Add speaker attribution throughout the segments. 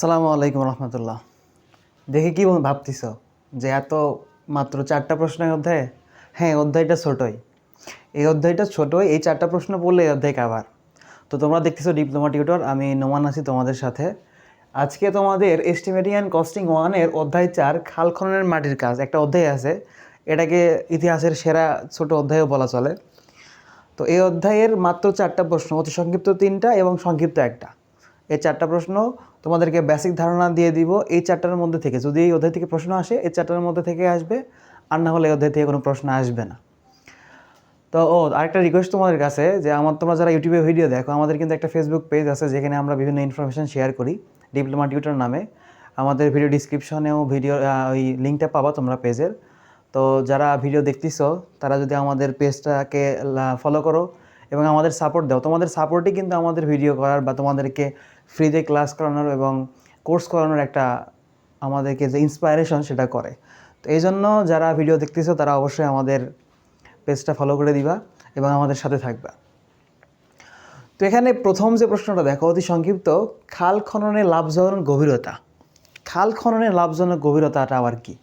Speaker 1: আসসালামু আলাইকুম রহমতুল্লাহ। দেখে কি ভাবতিস যে এত মাত্র চারটা প্রশ্নের অধ্যায়ে? হ্যাঁ অধ্যায়টা ছোটই। এই অধ্যায়টা ছোটই, এই চারটা প্রশ্ন পড়লে এই অধ্যায় কাভার। তো তোমরা দেখতেছো ডিপ্লোমা টিউটর, আমি নোমান আছি তোমাদের সাথে। আজকে তোমাদের এস্টিমেটিং অ্যান্ড কস্টিং ওয়ানের অধ্যায় চার, খাল খননের মাটির কাজ। একটা অধ্যায় আছে, এটাকে ইতিহাসের সেরা ছোট অধ্যায়ও বলা চলে। তো এই অধ্যায়ের মাত্র চারটা প্রশ্ন, অতি সংক্ষিপ্ত তিনটা এবং সংক্ষিপ্ত একটা। এই চারটা প্রশ্ন তোমাদেরকে বেসিক ধারণা দিয়ে দিব এই চারটার মধ্যে থেকে। যদি এই অধ্যায় থেকে প্রশ্ন আসে, এই চারটার মধ্যে থেকে আসবে, আর না হলে এই অধ্যায় থেকে কোনো প্রশ্ন আসবে না। তো, ও, আরেকটা রিকোয়েস্ট তোমাদের কাছে যে আমার, তোমরা যারা ইউটিউবে ভিডিও দেখো, আমাদের কিন্তু একটা ফেসবুক পেজ আছে যেখানে আমরা বিভিন্ন ইনফরমেশন শেয়ার করি ডিপ্লোমা টিউটর নামে। আমাদের ভিডিও ডিসক্রিপশনেও ভিডিও ওই লিঙ্কটা পাবা তোমরা পেজের তো, যারা ভিডিও দেখতেছো, তারা যদি আমাদের পেজটাকে ফলো করো এবং আমাদের সাপোর্ট দাও। তোমাদের সাপোর্টই কিন্তু আমাদের ভিডিও করার বা তোমাদেরকে ফ্রিতে ক্লাস করানোর এবং কোর্স করানোর একটা আমাদেরকে যে ইন্সপায়ারেশন সেটা করে। তো এই জন্য যারা ভিডিও দেখতেছো, তারা অবশ্যই আমাদের পেজটা ফলো করে দিবা এবং আমাদের সাথে থাকবা। তো এখানে প্রথম যে প্রশ্নটা দেখো, অতি সংক্ষিপ্ত, খাল খননে লাভজনক গভীরতা। খাল খননে লাভজনক গভীরতাটা আবার কি?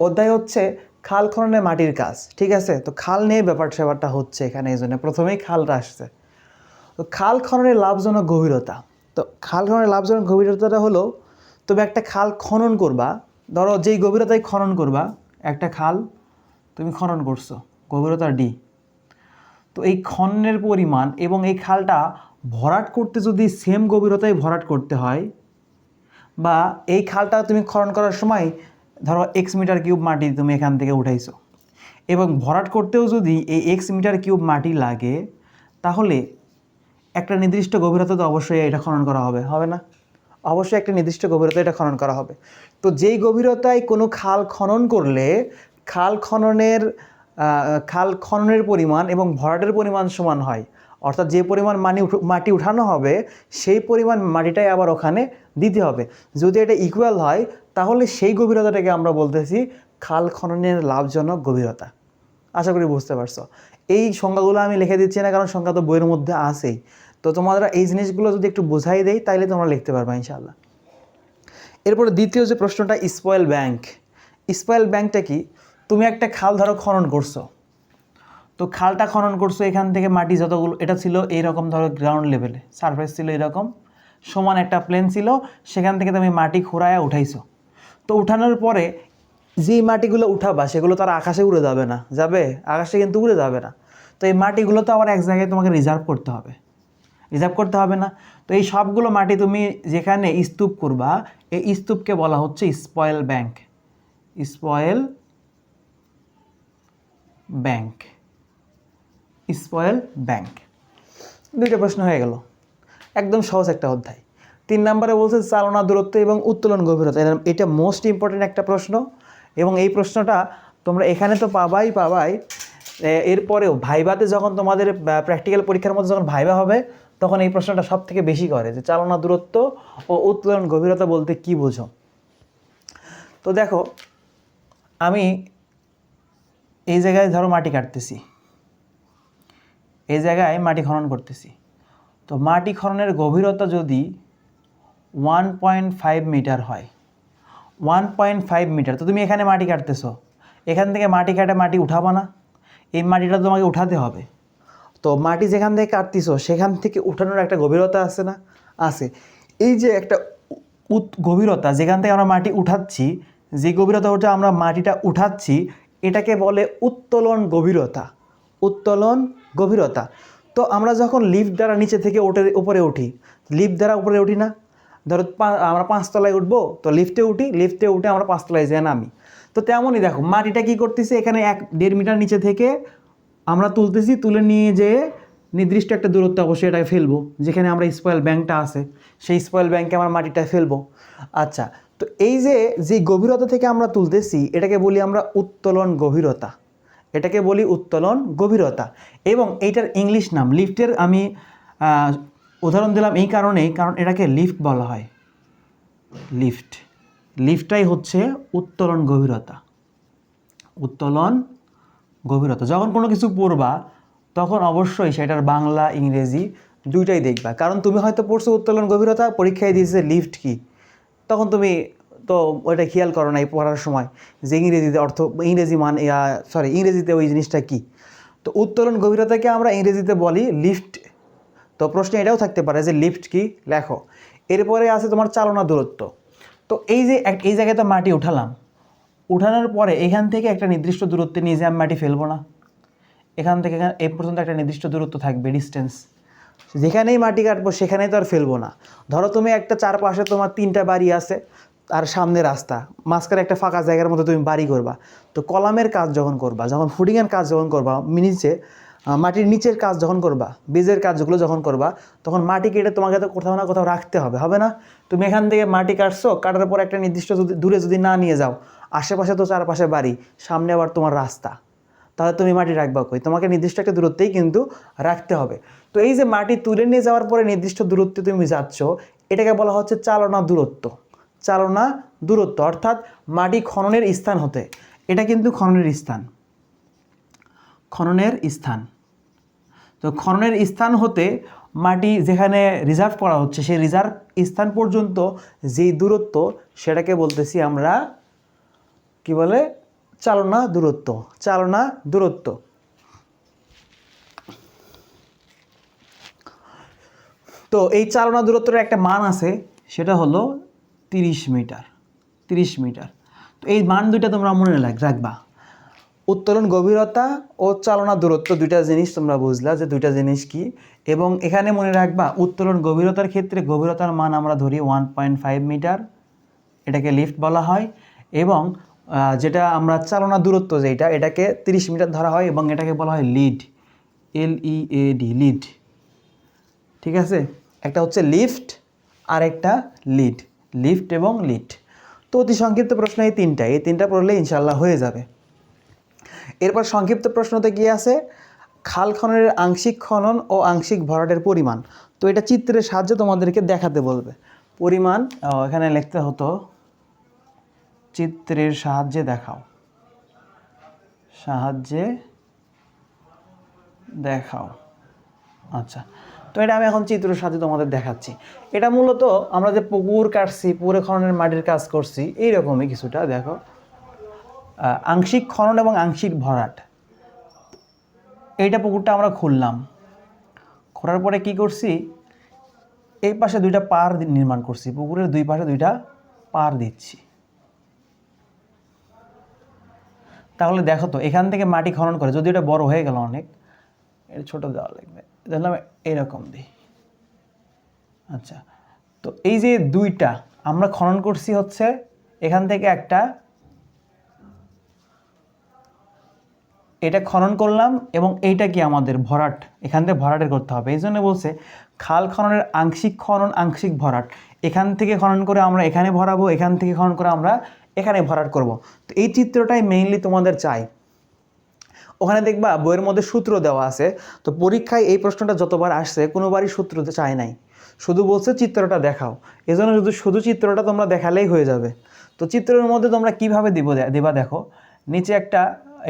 Speaker 1: অধ্যায় হচ্ছে খাল খননে মাটির কাজ, ঠিক আছে? তো খাল নিয়ে ব্যাপার স্যাপারটা হচ্ছে এখানে, এই জন্য প্রথমেই খালটা আসছে। তো খাল খননের লাভজনক গভীরতা, তো খাল খননের লাভজনক গভীরতাটা হলো, তুমি একটা খাল খনন করবা, ধরো যেই গভীরতায় খনন করবা, একটা খাল তুমি খনন করছ গভীরতা ডি তো এই খননের পরিমাণ এবং এই খালটা ভরাট করতে যদি সেম গভীরতায় ভরাট করতে হয়, বা এই খালটা তুমি খনন করার সময় ধরো এক্স মিটার কিউব মাটি তুমি এখান থেকে উঠাইছো। এবং ভরাট করতেও যদি এই এক্স মিটার কিউব মাটি লাগে, তাহলে একটা নির্দিষ্ট গভীরতা তো অবশ্যই এটা খনন করা হবে হবে না? অবশ্যই একটা নির্দিষ্ট গভীরতা এটা খনন করা হবে। তো যেই গভীরতায় কোনো খাল খনন করলে, খাল খননের খাল খননের পরিমাণ এবং ভরাটের পরিমাণ সমান হয়। অর্থাৎ যে পরিমাণ মানি মাটি উঠানো হবে, সেই পরিমাণ মাটিটাই আবার ওখানে দিতে হবে। যদি এটা ইকুয়াল হয় তাহলে সেই গভীরতাটাকে আমরা বলতেছি খাল খননের লাভজনক গভীরতা। আশা করি বুঝতে পারছ। এই সংজ্ঞাগুলো আমি লিখে দিচ্ছি না, কারণ সংজ্ঞা তো বইয়ের মধ্যে আসেই তো তোমরা এই জিনিসগুলো যদি একটু বোঝাই দেই তাহলে তোমরা লিখতে পারবা ইনশাল্লাহ এরপরে দ্বিতীয় যে প্রশ্নটা স্পয়েল ব্যাংক স্পয়েল ব্যাংকটা কি? তুমি একটা খাল ধরো খনন করছ। তো খালটা খনন করছ, এখান থেকে মাটি যতগুলো, এটা ছিল এইরকম ধরো গ্রাউন্ড লেভেলে সারফেস ছিল এরকম সমান একটা প্লেন ছিল, সেখান থেকে তুমি মাটি খোঁড়ায় উঠাইছো। তো উঠানোর পরে যেই মাটিগুলো উঠাবা, সেগুলো তো আর আকাশে উড়ে যাবে না, যাবে? আকাশে কিন্তু উড়ে যাবে না। তো এই মাটিগুলো তো আবার এক জায়গায় তোমাকে রিজার্ভ করতে হবে। রিজার্ভ করতে হবে না? তো এই সবগুলো মাটি তুমি যেখানে স্তূপ করবা, এই স্তূপকে বলা হচ্ছে spoil bank spoil bank spoil bank দুইটা প্রশ্ন হয়ে গেল। একদম সহজ একটা অধ্যায়। তিন নম্বরে বলছে চালনা দূরত্ব এবং উত্তোলন গভীরতা। এটা- মোস্ট ইম্পর্টেন্ট একটা প্রশ্ন। এবং এই প্রশ্নটা তোমরা এখানে তো পাবাই পাবাই। এরপরেও ভাইভাতে যখন তোমাদের প্র্যাকটিক্যাল পরীক্ষার মধ্যে যখন ভাইবা হবে, তখন এই প্রশ্নটা সব থেকে বেশি করে যে চালনা দূরত্ব ও উত্তোলন গভীরতা বলতে কি বোঝো? তো দেখো, আমি এই জায়গায় ধরো মাটি কাটতেছি। এই জায়গায় মাটি খনন করতেছি। তো মাটি খননের গভীরতা যদি ওয়ান পয়েন্ট ফাইভ মিটার হয়। ওয়ান পয়েন্ট ফাইভ মিটার তো তুমি এখানে মাটি কাটতেছো। এখান থেকে মাটি কাটে মাটি উঠাবা না। এই মাটিটা তোমাকে উঠাতে হবে। তো মাটি যেখান থেকে কাটতিছো, সেখান থেকে উঠানোর একটা গভীরতা আছে না? আছে। এই যে একটা গভীরতা, যেখান থেকে আমরা মাটি উঠাচ্ছি, যে গভীরতা ওটা আমরা মাটিটা উঠাচ্ছি, এটাকে বলে উত্তোলন গভীরতা। উত্তোলন গভীরতা। তো আমরা যখন লিফট দ্বারা নিচে থেকে ওঠে উপরে উঠি, লিফট দ্বারা উপরে উঠি না? ধরো আমরা পাঁচতলায় উঠবো, তো লিফটে উঠি লিফটে উঠে আমরা পাঁচতলায় যাই নামি। তো তেমনই দেখো, মাটিটা কি করতেছে, এখানে এক, দেড় মিটার নিচে থেকে আমরা তুলতেছি, তুলে নিয়ে যেয়ে নির্দিষ্ট একটা দূরত্ব অবশ্যই এটাকে ফেলব, যেখানে আমরা স্পয়েল ব্যাংকটা আছে। সেই স্পয়েল ব্যাংকে আমরা মাটিটা ফেলব। আচ্ছা তো এই যে যে গভীরতা থেকে আমরা তুলতেছি, এটাকে বলি আমরা উত্তোলন গভীরতা। এটাকে বলি উত্তোলন গভীরতা। এবং এইটার ইংলিশ নাম লিফটের আমি উদাহরণ দিলাম এই কারণেই, কারণ এটাকে লিফট বলা হয়। লিফট। লিফটটাই হচ্ছে উত্তোলন গভীরতা। উত্তোলন গভীরতা। যখন কোনো কিছু পড়বা, তখন অবশ্যই সেটার বাংলা, ইংরেজি দুইটাই দেখবা। কারণ তুমি হয়তো পড়ছো উত্তোলন গভীরতা, পরীক্ষায় দিয়েছে লিফট কি? তখন তুমি তো ওইটা খেয়াল করো না এই পড়ার সময় যে ইংরেজিতে অর্থ, ইংরেজি মান সরি ইংরেজিতে ওই জিনিসটা কি? তো উত্তোলন গভীরতাকে আমরা ইংরেজিতে বলি লিফট তো প্রশ্ন এটাও থাকতে পারে যে লিফট কি? লেখো। এরপরে আছে তোমার চালনা দূরত্ব। তো এই যে এই জায়গায় তো মাটি উঠালাম। উঠানোর পরে এখান থেকে একটা নির্দিষ্ট দূরত্বে নিয়ে যে আমি মাটি ফেলব না। এখান থেকে এই পর্যন্ত একটা নির্দিষ্ট দূরত্ব থাকবে ডিস্টেন্স যেখানেই মাটি কাটবো সেখানেই তো আর ফেলব না। ধরো তুমি একটা চারপাশে তোমার তিনটা বাড়ি আছে আর সামনে রাস্তা। মাঝখানে একটা ফাঁকা জায়গার মধ্যে তুমি বাড়ি করবা। তো কলামের কাজ যখন করবা যখন ফুডিংয়ের কাজ যখন করবা নিচে আহ, মাটির নিচের কাজ যখন করবা, বীজের কাজগুলো যখন করবা, তখন মাটি কেটে তোমাকে তো কোথাও না কোথাও রাখতে হবে হবে না? তুমি এখান থেকে মাটি কাটছো, কাটার পর একটা নির্দিষ্ট যদি, দূরে যদি না নিয়ে যাও, আশেপাশে তো চারপাশে বাড়ি, সামনে আবার তোমার রাস্তা। তাহলে তুমি মাটি রাখবা কই? তোমাকে নির্দিষ্ট একটা দূরত্বেই কিন্তু রাখতে হবে। তো এই যে মাটি তুলে নিয়ে যাওয়ার পরে নির্দিষ্ট দূরত্বে তুমি যাচ্ছ, এটাকে বলা হচ্ছে চালনা দূরত্ব। চালনা দূরত্ব, অর্থাৎ মাটি খননের স্থান হতে। এটা কিন্তু খননের স্থান। খননের স্থান। তো খননের স্থান হতে মাটি যেখানে রিজার্ভ করা হচ্ছে, সেই রিজার্ভ স্থান পর্যন্ত যেই দূরত্ব, সেটাকে বলতেছি আমরা কি বলে? চালনা দূরত্ব চালনা দূরত্ব। তো এই চালনা দূরত্বের একটা মান আছে, সেটা হলো তিরিশ মিটার তিরিশ মিটার। তো এই মান দুইটা তোমরা মনে রাখ, রাখবা। উত্তোলন গভীরতা ও চালনা দূরত্ব দুইটা জিনিস তোমরা বুঝলা যে দুইটা জিনিস কি। এবং এখানে মনে রাখবা, উত্তোলন গভীরতার ক্ষেত্রে গভীরতার মান আমরা ধরি ওয়ান পয়েন্ট ফাইভ মিটার এটাকে লিফট বলা হয়। এবং যেটা আমরা চালনা দূরত্ব যেটা এটাকে তিরিশ মিটার ধরা হয় এবং এটাকে বলা হয় lead L E A D lead ঠিক আছে? একটা হচ্ছে লিফট আর একটা লিড লিফট এবং লিড তো অতি সংক্ষিপ্ত প্রশ্ন এই তিনটা এই তিনটা পড়লে ইনশাল্লাহ হয়ে যাবে। এরপর সংক্ষিপ্ত প্রশ্নতে কি আছে, খাল খননের আংশিক খনন ও আংশিক ভরাটের পরিমাণ। তো এটা চিত্রের সাহায্যে তোমাদেরকে দেখাতে বলবে। পরিমাণ এখানে লিখতে হতো, চিত্রের সাহায্যে দেখাও। সাহায্যে দেখাও। আচ্ছা তো এটা আমি এখন চিত্রের সাথে তোমাদের দেখাচ্ছি। এটা মূলত আমরা যে পুকুর কাটছি, পুকুরে খননের মাটির কাজ করছি, এইরকমই কিছুটা, দেখো। আংশিক খনন এবং আংশিক ভরাট। এইটা পুকুরটা আমরা খুললাম। খোঁড়ার পরে কি করছি? এই পাশে দুইটা পার নির্মাণ করছি। পুকুরের দুই পাশে দুইটা পার দিচ্ছি। তাহলে দেখো তো, এখান থেকে মাটি খনন করে, যদি এটা বড় হয়ে গেল অনেক, এটা ছোট দেওয়া লাগবে। দেখলাম এরকম দিই। আচ্ছা তো এই যে দুইটা, আমরা খনন করছি হচ্ছে এখান থেকে একটা এটা খনন করলাম এবং এইটা কি আমাদের ভরাট? এখান থেকে ভরাটের করতে হবে। এই জন্য বলছে, খাল খননের আংশিক খনন, আংশিক ভরাট। এখান থেকে খনন করে আমরা এখানে ভরাবো, এখান থেকে খনন করে আমরা এখানে ভরাট করব। তো এই চিত্রটাই মেইনলি তোমাদের চাই। ওখানে দেখবা বইয়ের মধ্যে সূত্র দেওয়া আছে। তো পরীক্ষায় এই প্রশ্নটা যতবার আসছে, কোনোবারই সূত্র চায় নাই। শুধু বলছে চিত্রটা দেখাও। এজন্য শুধু শুধু চিত্রটা তোমরা দেখালেই হয়ে যাবে। তো চিত্রের মধ্যে তোমরা কীভাবে দিব দেবা দেখো। নিচে একটা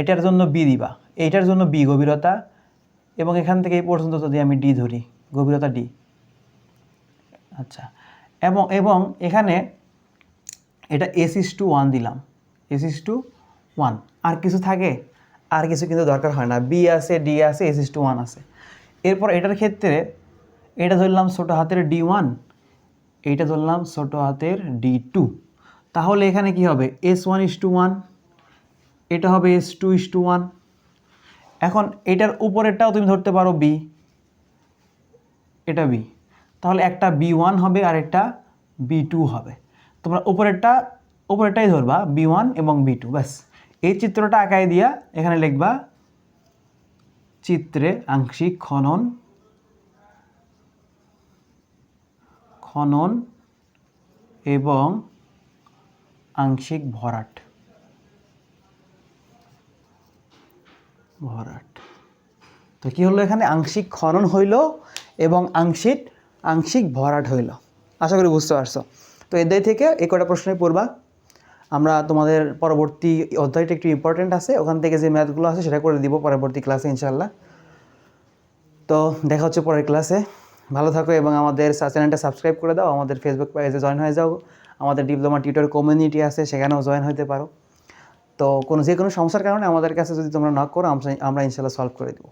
Speaker 1: এটার জন্য বি দিবা। এইটার জন্য বি গভীরতা। এবং এখান থেকে এই পর্যন্ত যদি আমি ডি ধরি, গভীরতা ডি আচ্ছা। এবং এবং এখানে এটা এস ইস টু ওয়ান দিলাম। এস ইস টু ওয়ান আর কিছু থাকে? আর কিছু কিন্তু দরকার হয় না। বি আছে ডি আছে এস ইস টু ওয়ান আছে। এরপর এটার ক্ষেত্রে এটা ধরলাম ছোটো হাতের ডি ওয়ান এইটা ধরলাম ছোটো হাতের ডি টু তাহলে এখানে কি হবে? S one is to one এটা হবে S two is to one এখন এটার উপরেরটাও তুমি ধরতে পারো বি এটা বি তাহলে একটা বি ওয়ান হবে আর একটা বি টু হবে। তোমরা উপরেরটা, উপরেরটাই ধরবা বি ওয়ান এবং বি টু ব্যাস। এই চিত্রটা আঁকায় দিয়া এখানে লিখবা, চিত্রে আংশিক খনন খনন এবং আংশিক ভরাট। ভরাট তো কি হলো এখানে? আংশিক খনন হইল এবং আংশিক আংশিক ভরাট হইল। আশা করি বুঝতে পারছ। তো এদের থেকে এই কটা প্রশ্নই পড়বা? আমরা তোমাদের পরবর্তী অধ্যায়টা একটু ইম্পর্টেন্ট আছে। ওখান থেকে যে ম্যাথগুলো আছে সেটা করে দিব পরবর্তী ক্লাসে ইনশাল্লাহ তো দেখা হচ্ছে পরের ক্লাসে ভালো থাকো এবং আমাদের চ্যানেলটা সাবস্ক্রাইব করে দাও। আমাদের ফেসবুক পেজে জয়েন হয়ে যাও। আমাদের ডিপ্লোমা টিউটর কমিউনিটি আছে, সেখানেও জয়েন হতে পারো। তো কোনো যে কোনো সমস্যার কারণে আমাদের কাছে যদি তোমরা নক করো, আমরা ইনশাল্লাহ সলভ করে দেবো।